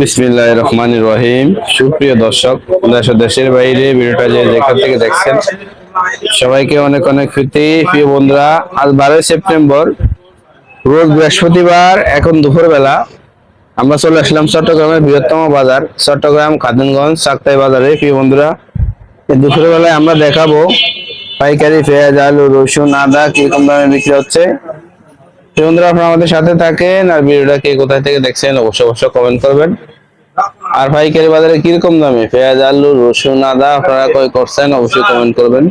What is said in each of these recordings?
বিসমিল্লাহ রহমান রহিম। সুপ্রিয় দর্শক, দেশ দেশের বাইরে ভিডিওটা যে যেখান থেকে দেখছেন, সবাইকে অনেক অনেক প্রীতি। প্রিয় বন্ধুরা, আজ বারোই সেপ্টেম্বর, রোজ বৃহস্পতিবার, এখন দুপুরবেলা। আমরা চলে আসলাম চট্টগ্রামের বৃহত্তম বাজার, চট্টগ্রাম খাদিমগঞ্জ সাক্তাই বাজারে। প্রিয় বন্ধুরা দুপুরবেলায় আমরা দেখাবো পাইকারি পেঁয়াজ, আলু, রসুন, আদা, কীরকম দামে বিক্রি হচ্ছে। বন্ধুরা আপনারা আমাদের সাথে থাকেন আর ভিডিওটা কে কোথায় থেকে দেখছেন অবশ্যই অবশ্যই কমেন্ট করবেন। আর পাইকারি বাজারে কীরকম দামে? পেঁয়াজ আলু রসুন আদা আপনারা কই করছেন অবশ্যই কমেন্ট করবেন।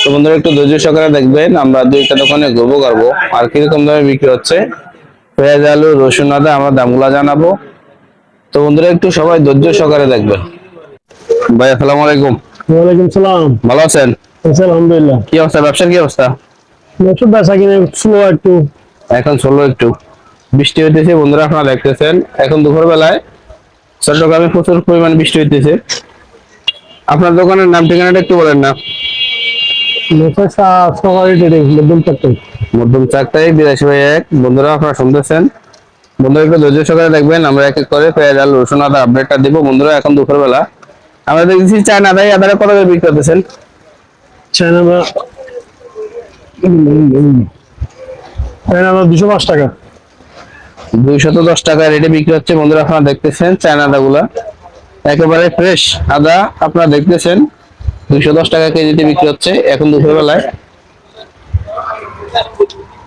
তো বন্ধুরা একটু ধৈর্য সহকারে দেখবেন আমরা দুইটা দোকানে ঘুরবো করব আর কীরকম দামে বিক্রি হচ্ছে? পেঁয়াজ আলু রসুন আদা আমরা দামগুলা জানাব। তো বন্ধুরা একটু সবাই ধৈর্য সহকারে দেখবেন। ভাই আসসালামু আলাইকুম। ওয়ালাইকুম সালাম। ভালো আছেন? আছি আলহামদুলিল্লাহ। কি অবস্থা? ব্যবসার কি অবস্থা? নতুন বেচা কিনে স্লো একটু। এখন চলো একটু। বৃষ্টি হইতেছে বন্ধুরা আপনারা দেখতেছেন। এখন দুপুর বেলায় চট্টগ্রামে প্রচুর পরিমাণ বৃষ্টি হইতেছে। আপনার দোকানের নাম ঠিকানাটা একটু বলেন না। সকালে মধ্যম চারটায় বিরাশি ভাই এক। বন্ধুরা আপনারা শুনতেছেন। বন্ধুরা একটু ধৈর্য সহকারে দেখবেন আমরা এক এক করে পেঁয়াজ আলু রসুন আদা আপডেটটা দিব। বন্ধুরা এখন দুপুর বেলা আমরা দেখছি চায়না আদাই আদারে কত করে বিক্রি করতেছেন? চায়না বা দুশো পাঁচ টাকা। দুইশত দশ টাকা রেটে বিক্রি হচ্ছে। বন্ধুরা আপনারা দেখতেছেন চায়না আদাগুলা একেবারে ফ্রেশ আদা আপনারা দেখতেছেন। দুইশো দশ টাকা কেজিতে বিক্রি হচ্ছে এখন দুপুর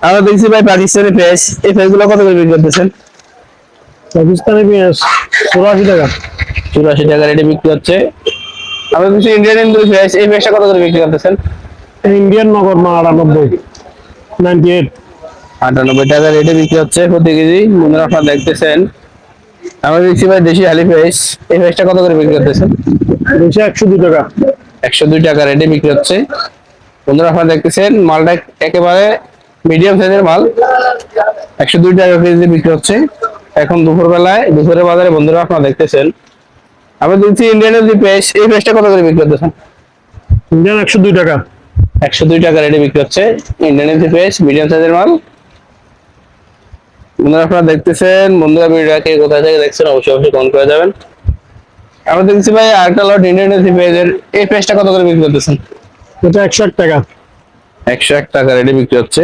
আমরা দেখছি ভাই পাকিস্তানি পেঁয়াজ এই কত করে বিক্রি করতেছেন? পাকিস্তানি পেঁয়াজ চুরাশি টাকা। চুরাশি টাকা রেটে বিক্রি হচ্ছে। আমরা দেখছি ইন্ডিয়ান ইন্দুরি পেঁয়াজ এই পেঁয়াজটা কত করে বিক্রি করতেছেন? ইন্ডিয়ান নগর মা আটানব্বই? নাইনটি এইট আটানব্বই টাকা রেটে বিক্রি হচ্ছে প্রতি কেজি। বন্ধুরা আপনারা দেখতেছেন। আমরা দেখছি ভাই দেশি হালি পেঁয়াজ এই পেঁয়াজটা কত করে বিক্রি করতেছেন? দুশো একশো দুই টাকা। একশো দুই টাকা রেটে বিক্রি হচ্ছে। বন্ধুরা আপনারা দেখতেছেন মালটা একেবারে মিডিয়াম সাইজের মাল। একশো দুই টাকা কেজি বিক্রি হচ্ছে। এখন দুপুর বেলায় দুপুরের বাজারে বন্ধুরা আপনারা দেখতেছেন। আমরা দেখছি ইন্ডিয়ানের যে পেঁয়াজ এই পেঁয়াজটা কত করে বিক্রি করতেছেন? ইন্ডিয়ান একশো দুই টাকা। একশো দুই টাকা রেটে বিক্রি হচ্ছে। ইন্ডিয়ানের যে পেঁয়াজ মিডিয়াম সাইজের মাল। বন্ধুরা আপনারা দেখতেছেন বন্ধুরা ভিডিওটাকে কোথায় থেকে দেখছেন অবশ্যই অবশ্যই কমেন্ট করে যাবেন। আমরা দেখছি ভাই আরেকটা লট ইন্ডিয়ানের যে পেঁয়াজের এই পেজটা কত করে বিক্রি করতেছেন? এটা একশো এক টাকা। একশো এক টাকা রেটে বিক্রি হচ্ছে।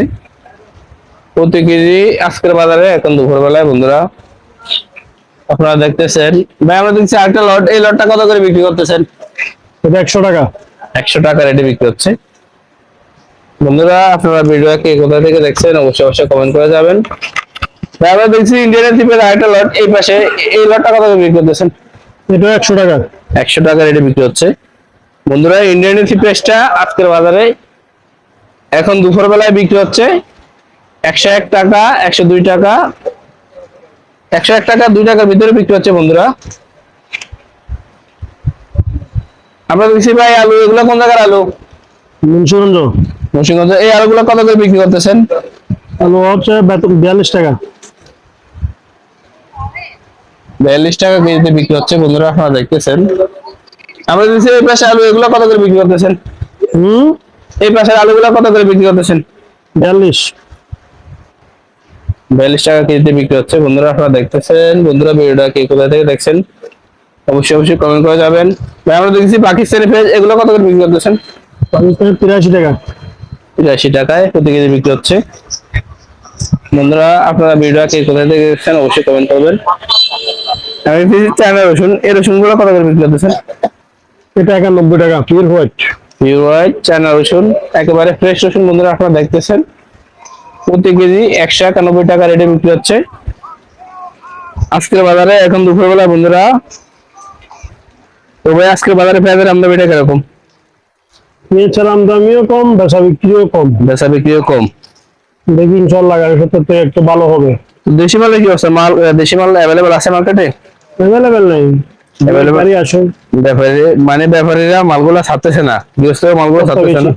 প্রতি কেজি আজকের বাজারে এখন দুপুর বেলায় বন্ধুরা। আপনারা দেখতেছেন। ভাই আমরা দেখছি আরেকটা লট এই লটটা কত করে বিক্রি করতেছেন? এটা একশো টাকা। একশো টাকা রেটে বিক্রি হচ্ছে। বন্ধুরা আপনারা ভিডিওকে কোথা থেকে দেখছেন অবশ্যই অবশ্যই কমেন্ট করে যাবেন। আমরা দেখছি ইন্ডিয়ান টিপের আরেকটা লট এই পাশে এই লটটা কত করে বিক্রি করতেছেন? এটা একশো টাকা। একশো টাকা রেটে বিক্রি হচ্ছে। বন্ধুরা ইন্ডিয়ান পেঁয়াজটা আজকের বাজারে এখন দুপুর বেলায় বিক্রি হচ্ছে একশো এক টাকা একশো দুই টাকা একশো এক টাকা দুই টাকার ভিতরে বিক্রি হচ্ছে বন্ধুরা। আমরা দেখছি ভাই আলু এগুলো কোন জায়গার আলু? মুন্সিগঞ্জ মুন্সিগঞ্জ এই আলুগুলো কত করে বিক্রি করতেছেন? আলু হচ্ছে বিয়াল্লিশ টাকা। বিয়াল্লিশ টাকা কেজিতে বিক্রি হচ্ছে বন্ধুরা আপনারা দেখতেছেন। আমরা দেখছি এই পাশে আলু এগুলো কত করে বিক্রি করতেছেন? হুম? এই পাশের আলুগুলো কত করে বিক্রি করতেছেন? বিয়াল্লিশ। বিয়াল্লিশ টাকা কেজিতে বিক্রি হচ্ছে বন্ধুরা আপনারা দেখতেছেন। বন্ধুরা ভিডিওটা কে কোথা থেকে দেখছেন অবশ্যই অবশ্যই কমেন্ট করে যাবেন আমরা দেখছি পাকিস্তানি পেঁয়াজ এগুলো কত করে বিক্রি করতেছেন? পাকিস্তানের তিরাশি টাকা। তিরাশি টাকায় প্রতি কেজি বিক্রি হচ্ছে। বন্ধুরা আপনারা ভিডিওটা কে কোথা থেকে দেখছেন অবশ্যই কমেন্ট করবেন। আমি দেখছি চায়না রসুন। এই রসুনগুলো কত করে বিক্রি করতেছেন? এটা একানব্বই টাকা pure white pure white China রসুন একেবারে ফ্রেশ রসুন বন্ধুরা আপনারা দেখতেছেন। প্রতি কেজি একশো একানব্বই টাকা রেটে বিক্রি হচ্ছে। আজকের বাজারে এখন দুপুরবেলা বন্ধুরা তো ভাই আজকের বাজারে পেঁয়াজের আমদানিটা কীরকম? এছাড়া আমদামিও কম বেচা বিক্রিও কম। বেচা বিক্রিও কম। দেখি ইনশাল্লাহ আগামী সপ্তাহে একটু ভালো হবে। দেশি মালের কি অবস্থা? মাল দেশি মাল অ্যাভেলেবল আছে মার্কেটে অ্যাভেলেবেল নেই? ব্যাপারী আসুন। ব্যাপারী মানে ব্যাপারীরা মালগুলো ছাড়তেছে না। গৃহস্থ মালগুলো ছাড়তেছে না।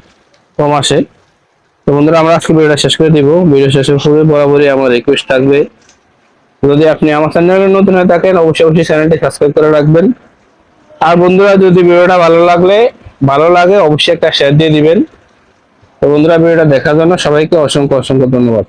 কম আসে। তো বন্ধুরা আমরা আজকে ভিডিওটা শেষ করে দিব। ভিডিও শেষের পূর্বে বরাবরই আমার রিকোয়েস্ট থাকবে। যদি আপনি আমার চ্যানেলে নতুন হয়ে থাকেন অবশ্যই অবশ্যই চ্যানেলটি সাবস্ক্রাইব করে রাখবেন। আর বন্ধুরা যদি ভিডিওটা ভালো লাগলে ভালো লাগে, অবশ্যই একটা শেয়ার দিয়ে দিবেন। তো বন্ধুরা, ভিডিওটা দেখার জন্য সবাইকে অসংখ্য অসংখ্য ধন্যবাদ।